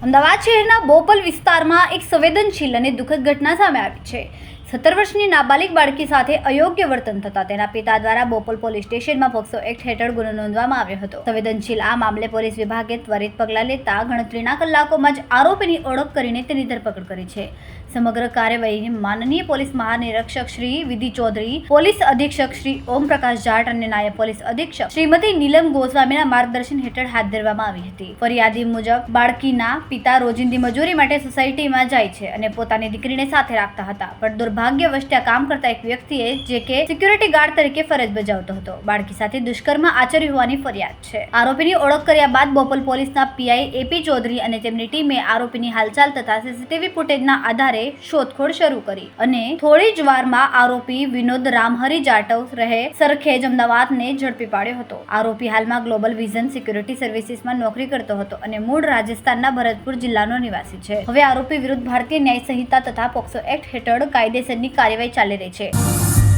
અમદાવાદ શહેરના બોપલ વિસ્તારમાં એક સંવેદનશીલ અને દુઃખદ ઘટના સામે આવી છે. સત્તર વર્ષની નાબાલિગ બાળકી સાથે અયોગ્ય વર્તન થતા તેના પિતા દ્વારા બોપલ પોલીસ સ્ટેશનમાં પોક્સો એક્ટ હેઠળ ગુનો નોંધવામાં આવ્યો હતો. સંવેદનશીલ આ મામલે પોલીસ વિભાગે ત્વરિત પગલાં લેતા ગણતરીના કલાકોમાં જ આરોપીની ઓળખ કરીને તેની ધરપકડ કરી છે. સમગ્ર કાર્યવાહી માનનીય પોલીસ મહાનિરીક્ષક શ્રી વિધિ ચૌધરી, પોલીસ અધિક્ષક શ્રી ઓમ પ્રકાશ જાટ અને નાયબ પોલીસ અધિક્ષક શ્રીમતી નીલમ ગોસ્વામીના માર્ગદર્શન હેઠળ હાથ ધરવામાં આવી હતી. ફરિયાદી મુજબ બાળકીના પિતા રોજિંદી મજૂરી માટે સોસાયટીમાં જાય છે અને પોતાની દીકરીને સાથે રાખતા હતા, પણ દુર્ભાગ્યવશ ત્યાં કામ કરતા એક વ્યક્તિએ જે કે સિક્યુરિટી ગાર્ડ તરીકે ફરજ બજાવતો હતો. બાળકી સાથે દુષ્કર્મ આચર્યું હોવાની ફરિયાદ છે. આરોપીની ઓળખ કર્યા બાદ બોપલ પોલીસના પીઆઈ એપી ચૌધરી અને તેમની ટીમે આરોપીની હાલચાલ તથા સીસીટીવી ફૂટેજના આધારે શોધખોળ શરૂ કરી અને થોડી જ વારમાં આરોપી વિનોદ રામહરી જાટવ રહે સરખેજ અમદાવાદને ઝડપી પાડ્યો હતો. આરોપી હાલમાં ગ્લોબલ વિઝન સિક્યુરિટી સર્વિસીસમાં નોકરી કરતો હતો અને મૂળ રાજસ્થાનના ભરતપુર જિલ્લાનો નિવાસી છે. હવે આરોપી વિરુદ્ધ ભારતીય ન્યાય સંહિતા તથા પોક્સો એક્ટ હેઠળ કાયદેસરની કાર્યવાહી ચાલી રહી છે.